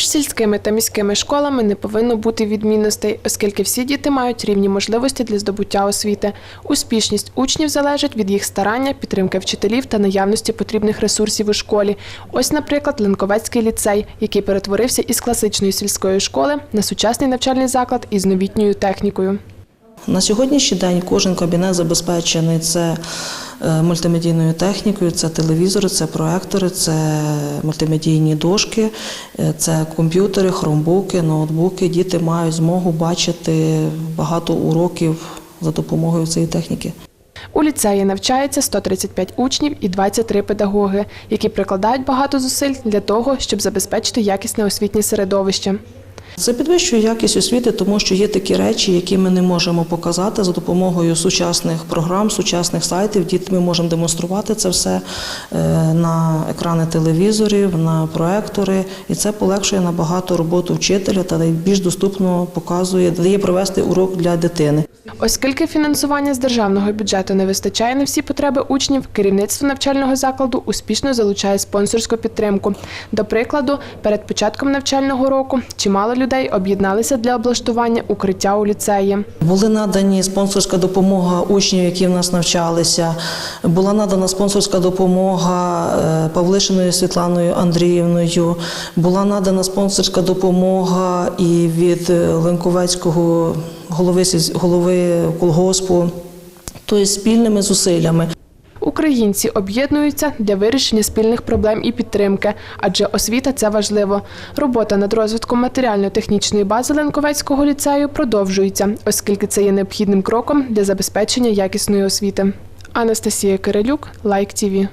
Між сільськими та міськими школами не повинно бути відмінностей, оскільки всі діти мають рівні можливості для здобуття освіти. Успішність учнів залежить від їх старання, підтримки вчителів та наявності потрібних ресурсів у школі. Ось, наприклад, Ленковецький ліцей, який перетворився із класичної сільської школи на сучасний навчальний заклад із новітньою технікою. На сьогоднішній день кожен кабінет забезпечений це мультимедійною технікою, це телевізори, це проектори, це мультимедійні дошки, е, це комп'ютери, хромбуки, ноутбуки. Діти мають змогу бачити багато уроків за допомогою цієї техніки. У ліцеї навчається 135 учнів і 23 педагоги, які прикладають багато зусиль для того, щоб забезпечити якісне освітнє середовище. Це підвищує якість освіти, тому що є такі речі, які ми не можемо показати за допомогою сучасних програм, сучасних сайтів. Діти ми можемо демонструвати це все е, на екрани телевізорів, на проектори, і це полегшує набагато роботу вчителя та більш доступно показує, дає провести урок для дитини. Оскільки фінансування з державного бюджету не вистачає на всі потреби учнів, керівництво навчального закладу успішно залучає спонсорську підтримку. До прикладу, перед початком навчального року чимало людей об'єдналися для облаштування укриття у ліцеї. Були надані спонсорська допомога учнів, які в нас навчалися. Була надана спонсорська допомога е, Павлишиною Світланою Андріївною. Була надана спонсорська допомога і від е, Ленковецького голови, голови колгоспу. Тобто спільними зусиллями. Українці об'єднуються для вирішення спільних проблем і підтримки, адже освіта це важливо. Робота над розвитком матеріально-технічної бази Ленковецького ліцею продовжується, оскільки це є необхідним кроком для забезпечення якісної освіти. Анастасія Кирилюк, Лайк ТІВІ.